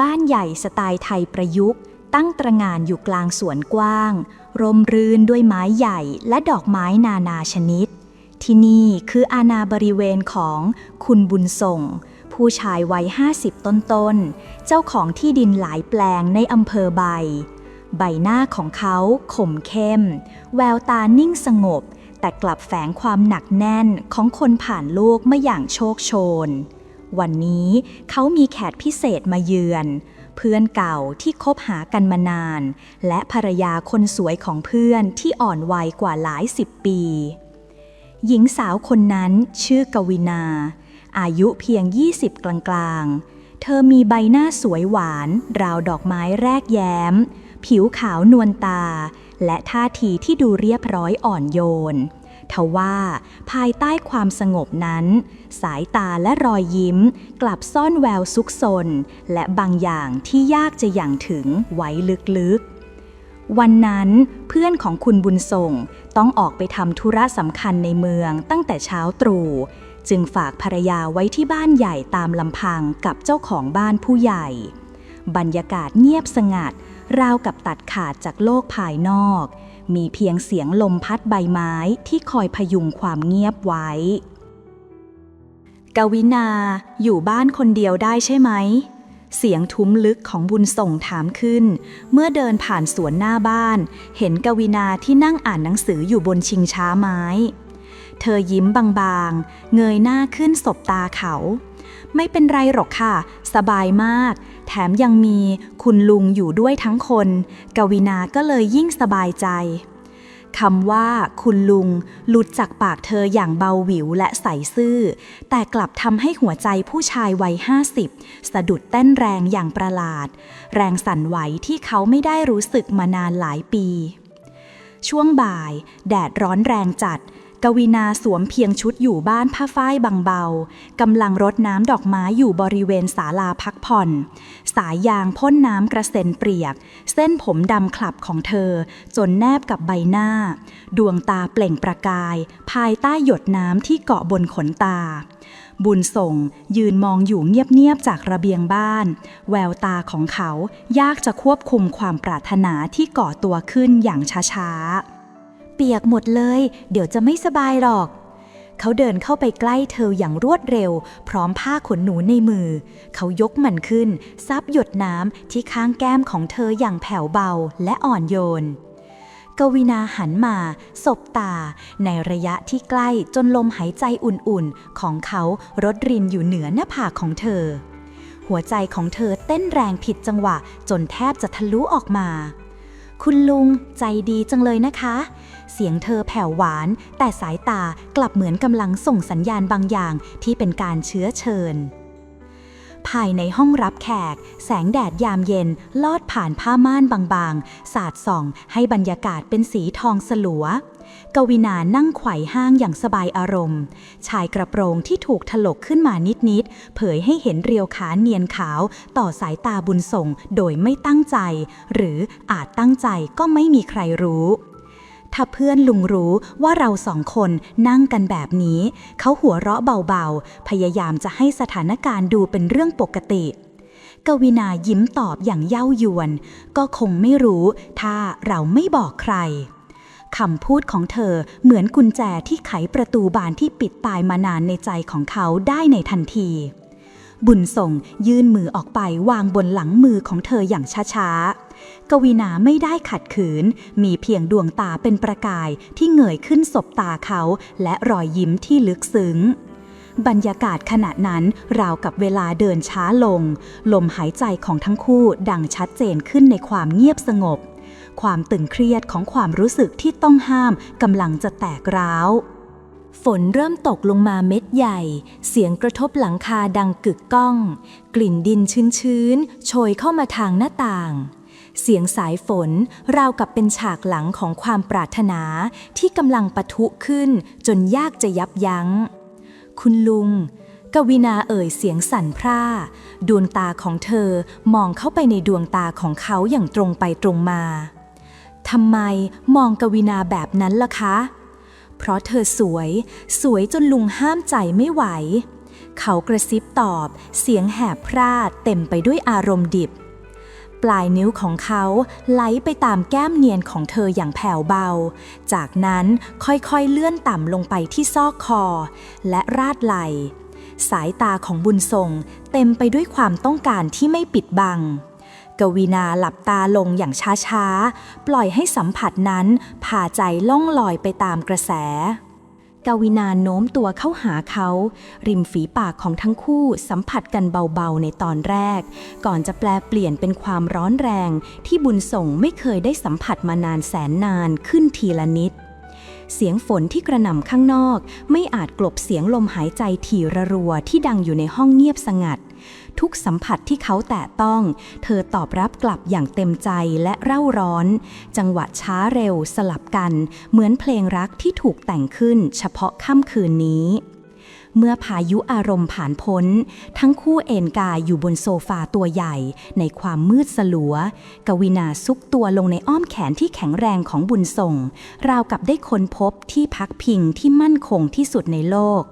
บ้านใหญ่สไตล์ไทยประยุกต์ ตั้งตระหงานอยู่กลางสวนกว้าง ร่มรื่นด้วยไม้ใหญ่และดอกไม้นานาชนิด ที่นี่คืออาณาบริเวณของคุณบุญส่ง ผู้ชายวัย 50 ต้นๆ เจ้าของที่ดินหลายแปลงในอำเภอใบ ใบหน้าของเขาขมเข้ม แววตานิ่งสงบ แต่กลับแฝงความหนักแน่นของคนผ่านโลกมาอย่างโชคโชน วันนี้เขามีแขกพิเศษมาเยือน เพื่อนเก่าที่คบหากันมานาน และภรรยาคนสวยของเพื่อนที่อ่อนวัยกว่าหลายสิบปี หญิงสาวคนนั้นชื่อกวินา อายุเพียง 20 กลางๆ เธอมีใบหน้าสวยหวาน ราวดอกไม้แรกแย้ม ผิวขาวนวลตา และท่าทีที่ดูเรียบร้อยอ่อนโยน ทว่าภายใต้ความสงบนั้น สายตาและรอยยิ้ม กลับซ่อนแววซุกซน และบางอย่างที่ยากจะอย่างถึงไว้ลึกๆ วันนั้นเพื่อนของคุณบุญส่งต้องออกไปทำธุระสำคัญในเมืองตั้งแต่เช้าตรู่จึงฝากภรรยาไว้ที่บ้านใหญ่ตามลำพังกับเจ้าของบ้านผู้ใหญ่ บรรยากาศเงียบสงัด ราวกับตัดขาดจากโลกภายนอก มีเพียงเสียงลมพัดใบไม้ที่คอยพยุงความเงียบไว้ กวินาอยู่บ้านคนเดียวได้ใช่ไหม เสียงทุ้มลึกของบุญส่งถามขึ้น เมื่อเดินผ่านสวนหน้าบ้าน เห็นกวินาที่นั่งอ่านหนังสืออยู่บนชิงช้าไม้ เธอยิ้มบางๆ เงยหน้าขึ้นสบตาเขา ไม่เป็นไรหรอกค่ะ สบายมาก แถมยังมีคุณลุงอยู่ด้วยทั้งคน กวินาก็เลยยิ่งสบายใจคำว่าคุณลุงหลุดจากปากเธออย่างเบาหวิวและใสซื่อ แต่กลับทำให้หัวใจผู้ชายวัยห้าสิบสะดุดเต้นแรงอย่างประหลาด แรงสั่นไหวที่เขาไม่ได้รู้สึกมานานหลายปี ช่วงบ่าย แดดร้อนแรงจัด กวินาสวมเพียงชุดอยู่บ้านผ้าฝ้ายบางเบากำลังรดน้ำดอกไม้อยู่บริเวณศาลาพักผ่อน สายยางพ่นน้ำกระเซ็นเปรียก เส้นผมดำคลับของเธอ จนแนบกับใบหน้า ดวงตาเปล่งประกาย ภายใต้หยดน้ำที่เกาะบนขนตา บุญส่งยืนมองอยู่เงียบๆจากระเบียงบ้าน แววตาของเขายากจะควบคุมความปรารถนาที่ก่อตัวขึ้นอย่างช้าๆ เปียกหมดเลย เดี๋ยวจะไม่สบายหรอก เขาเดินเข้าไปใกล้เธออย่างรวดเร็ว พร้อมผ้าขนหนูในมือ เขายกมันขึ้น ซับหยดน้ำที่ข้างแก้มของเธออย่างแผ่วเบาและอ่อนโยนกวินาหันมา สบตา ในระยะที่ใกล้จนลมหายใจอุ่นๆ ของเขารดรินอยู่เหนือหน้าผากของเธอ หัวใจของเธอเต้นแรงผิดจังหวะจนแทบจะทะลุออกมา คุณลุงใจดีจังเลยนะคะ เสียงเธอแผ่วหวาน แต่สายตากลับเหมือนกำลังส่งสัญญาณบางอย่างที่เป็นการเชื้อเชิญ ภายในห้องรับแขก แสงแดดยามเย็น ลอดผ่านผ้าม่านบางๆ สาดส่อง ให้บรรยากาศเป็นสีทองสลัว กวินานั่งไขว่ห้างอย่างสบายอารมณ์ ชายกระโปรงที่ถูกถลกขึ้นมานิด ๆ เผยให้เห็นเรียวขาเนียนขาวต่อสายตาบุญส่งโดยไม่ตั้งใจ หรืออาจตั้งใจก็ไม่มีใครรู้ ถ้าเพื่อนลุงรู้ว่าเราสองคนนั่งกันแบบนี้ เขาหัวเราะเบา ๆ พยายามจะให้สถานการณ์ดูเป็นเรื่องปกติกวินายิ้มตอบอย่างเย้ายวน ก็คงไม่รู้ถ้าเราไม่บอกใคร คำพูดของเธอเหมือนกุญแจที่ไขประตูบานที่ปิดตายมานานในใจของเขาได้ในทันที บุญส่งยื่นมือออกไปวางบนหลังมือของเธออย่างช้าๆ กวินาไม่ได้ขัดขืน มีเพียงดวงตาเป็นประกายที่เงยขึ้นสบตาเขาและรอยยิ้มที่ลึกซึ้งบรรยากาศขณะนั้นราวกับเวลาเดินช้าลง ลมหายใจของทั้งคู่ดังชัดเจนขึ้นในความเงียบสงบ ความตึงเครียดของความรู้สึกที่ต้องห้ามกำลังจะแตกร้าว ฝนเริ่มตกลงมาเม็ดใหญ่ เสียงกระทบหลังคาดังกึกก้อง กลิ่นดินชื้นๆ โชยเข้ามาทางหน้าต่าง เสียงสายฝนราวกับเป็นฉากหลังของความปรารถนาที่กำลังปะทุขึ้นจนยากจะยับยัง้ง คุณลุง กวินาเอ่ยเสียงสั่นพร่า ดวงตาของเธอมองเข้าไปในดวงตาของเขาอย่างตรงไปตรงมาทำไมมองกวินาแบบนั้นล่ะคะ เพราะเธอสวย สวยจนลุงห้ามใจไม่ไหว เขากระซิบตอบ เสียงแหบพร่าเต็มไปด้วยอารมณ์ดิบ ปลายนิ้วของเขาไหลไปตามแก้มเนียนของเธออย่างแผ่วเบา จากนั้นค่อยๆเลื่อนต่ำลงไปที่ซอกคอ และราดไหล สายตาของบุญทรงเต็มไปด้วยความต้องการที่ไม่ปิดบัง กวีนาหลับตาลงอย่างช้าๆ ปล่อยให้สัมผัสนั้นพาใจล่องลอยไปตามกระแส กวินาโน้มตัวเข้าหาเขา ริมฝีปากของทั้งคู่สัมผัสกันเบาๆในตอนแรก ก่อนจะแปลเปลี่ยนเป็นความร้อนแรงที่บุญส่งไม่เคยได้สัมผัสมานานแสนนานขึ้นทีละนิด เสียงฝนที่กระหน่ำข้างนอก ไม่อาจกลบเสียงลมหายใจถี่ระรัวที่ดังอยู่ในห้องเงียบสงัด ทุกสัมผัสที่เขาแตะต้อง เธอตอบรับกลับอย่างเต็มใจและเร่าร้อน จังหวะช้าเร็วสลับกัน เหมือนเพลงรักที่ถูกแต่งขึ้นเฉพาะค่ำคืนนี้ เมื่อพายุอารมณ์ผ่านพ้น ทั้งคู่เอนกายอยู่บนโซฟาตัวใหญ่ ในความมืดสลัว กวินาซุกตัวลงในอ้อมแขนที่แข็งแรงของบุญส่ง ราวกับได้ค้นพบที่พักพิงที่มั่นคงที่สุดในโลก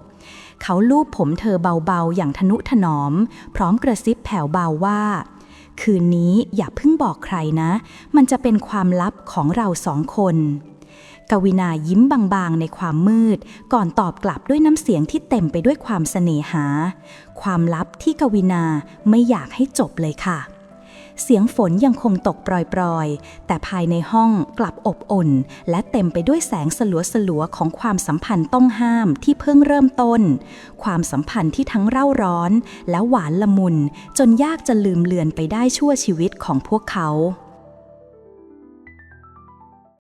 เขาลูบผมเธอเบาๆ อย่างทนุถนอม พร้อมกระซิบแผ่วเบาว่า คืนนี้อย่าเพิ่งบอกใครนะ มันจะเป็นความลับของเราสองคน กวินายิ้มบางๆ ในความมืด ก่อนตอบกลับด้วยน้ำเสียงที่เต็มไปด้วยความเสน่หา ความลับที่กวินาไม่อยากให้จบเลยค่ะ เสียงฝนยังคงตกปรอยๆ แต่ภายในห้องกลับอบอุ่น และเต็มไปด้วยแสงสลัวๆของความสัมพันธ์ต้องห้ามที่เพิ่งเริ่มต้น ความสัมพันธ์ที่ทั้งเร่าร้อน และหวานละมุน จนยากจะลืมเลือนไปได้ชั่วชีวิตของพวกเขา